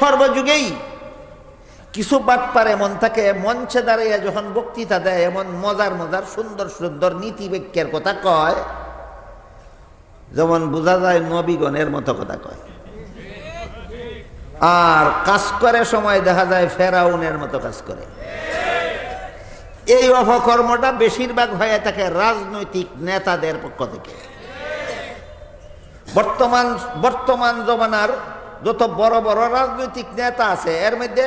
সর্বযুগেই কিছু বাটপার এমন থাকে মঞ্চে দাঁড়াইয়া যখন বক্তৃতা দেয়, এমন মজার মজার, সুন্দর সুন্দর নীতি বাক্যের কথা কয়, যেমন বোঝা যায় নবীগণের মতো কথা কয়। আর কাজ করে সময় দেখা যায় ফেরাউনের মতো কাজ করে। এই অপকর্মটা বেশিরভাগ হয়ে থাকে রাজনৈতিক নেতাদের পক্ষ থেকে। বর্তমান বর্তমান জমানার যত বড় বড় রাজনৈতিক নেতা আছে, এর মধ্যে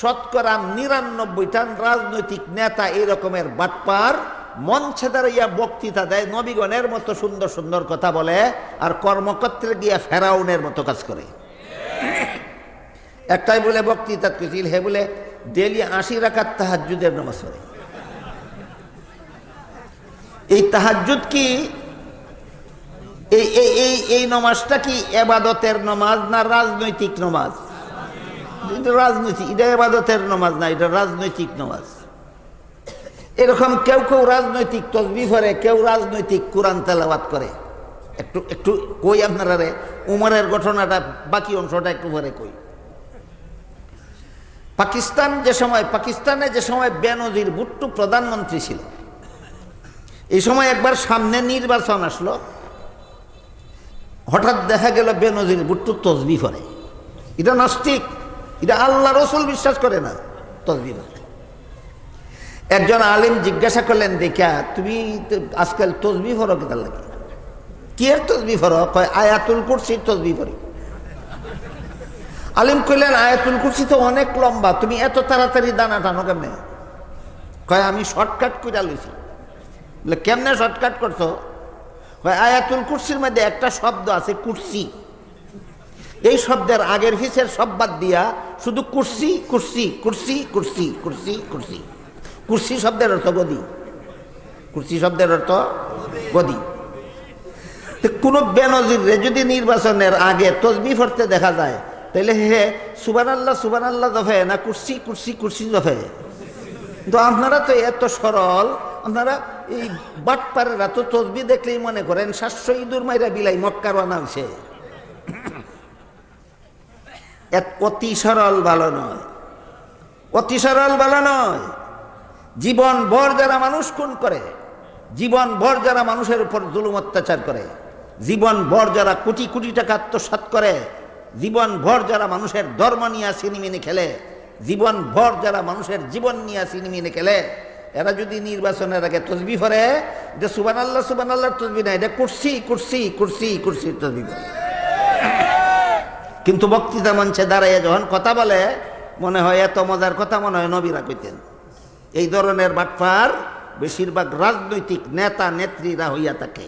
শতকরা নিরানব্বইটা রাজনৈতিক নেতা এই রকমের বাটপার, মঞ্চে দাঁড়িয়ে বক্তৃতা দেয়, নবীগণের মতো সুন্দর সুন্দর কথা বলে আর কর্মক্ষেত্রে গিয়া ফেরাউনের মতো কাজ করে। একটাই বলে বক্তৃতা করছিল হে বলে ডেলি আশি রাখার তাহাজুদের পড়ে। এই তাহাজুদ কি? এই এই এই নমাজটা কি এবাদতের নমাজ না রাজনৈতিক নমাজ? এটা রাজনৈতিক, এটা এবাদতের নমাজ না, এটা রাজনৈতিক নমাজ। এরকম কেউ কেউ রাজনৈতিক তসবি করে কেউ রাজনৈতিক কোরআন তেলাবাদ করে। একটু একটু কই আপনারা রে উমরের ঘটনাটা, বাকি অংশটা একটু পরে কই। পাকিস্তান যে সময়, পাকিস্তানে যে সময় বেনজির ভুট্টো প্রধানমন্ত্রী ছিল, এই সময় একবার সামনে নির্বাচন আসলো। হঠাৎ দেখা গেল বেনজির বুট্টু তসবি করে এটা নাস্তিক, এটা আল্লাহ রসুল বিশ্বাস করে না, তসবি করে একজন আলিম জিজ্ঞাসা করলেন, দেখা, তুমি আজকাল তসবি ফরো কেতার লাগে? কি এর তসবি ফরো কয়, আয়াতুল কুরসির তসবি ফরি আলিম কইলেন, আয়াতুল কুরসি তো অনেক লম্বা, তুমি এত তাড়াতাড়ি দানা টানো কেমনে? কয়, আমি শর্টকাট করে লইছি। বলে কেমনে শর্টকাট করছ? আয়াতুল কুরসির মধ্যে একটা শব্দ আছে, কুরসি। এই শব্দের আগের হিসের বাদ দিয়া শুধু কুরসি কুরসি কুরসি কুরসি কুরসি কুরসি। কুরসি শব্দের অর্থ গদি। কুরসি শব্দের অর্থ গদি। কোনো বেনজির যদি নির্বাচনের আগে তসবি ফরতে দেখা যায় তাহলে হে সুবান আল্লাহ সুবান আল্লাহ দফে না কুরসি কুরসি কুরসি দফে তো আপনারা তো এত সরল আপনারা এই বাটপারেরা তো তসবি দেখলেই মনে করেন সাতশো ইঁদুর মাইরা বিলাই মক্কার এক অতি সরল ভালো নয়। অতি সরল ভালো নয়। জীবন ভর যারা মানুষ খুন করে, জীবন ভর যারা মানুষের উপর জুলুম অত্যাচার করে, জীবন ভর যারা কোটি কোটি টাকা আত্মসাত করে, জীবন ভর যারা মানুষের ধর্ম নিয়ে সিনেমিনে খেলে, জীবন ভর যারা মানুষের জীবন নিয়ে সিনেমিনে খেলে এরা যদি নির্বাচনের আগে তসবি করে যে সুবান আল্লাহ সুবান আল্লাহর তসবি না, এটা কুর্সি কুর্সি কুর্সি, কুর্সির তসবি করে কিন্তু বক্তৃতা মঞ্চে দাঁড়াইয়া যখন কথা বলে, মনে হয় এত মজার কথা মনে হয় নবীরা কইতেন। এই ধরনের বাটফার বেশিরভাগ রাজনৈতিক নেতা, নেত্রীরা হইয়া থাকে।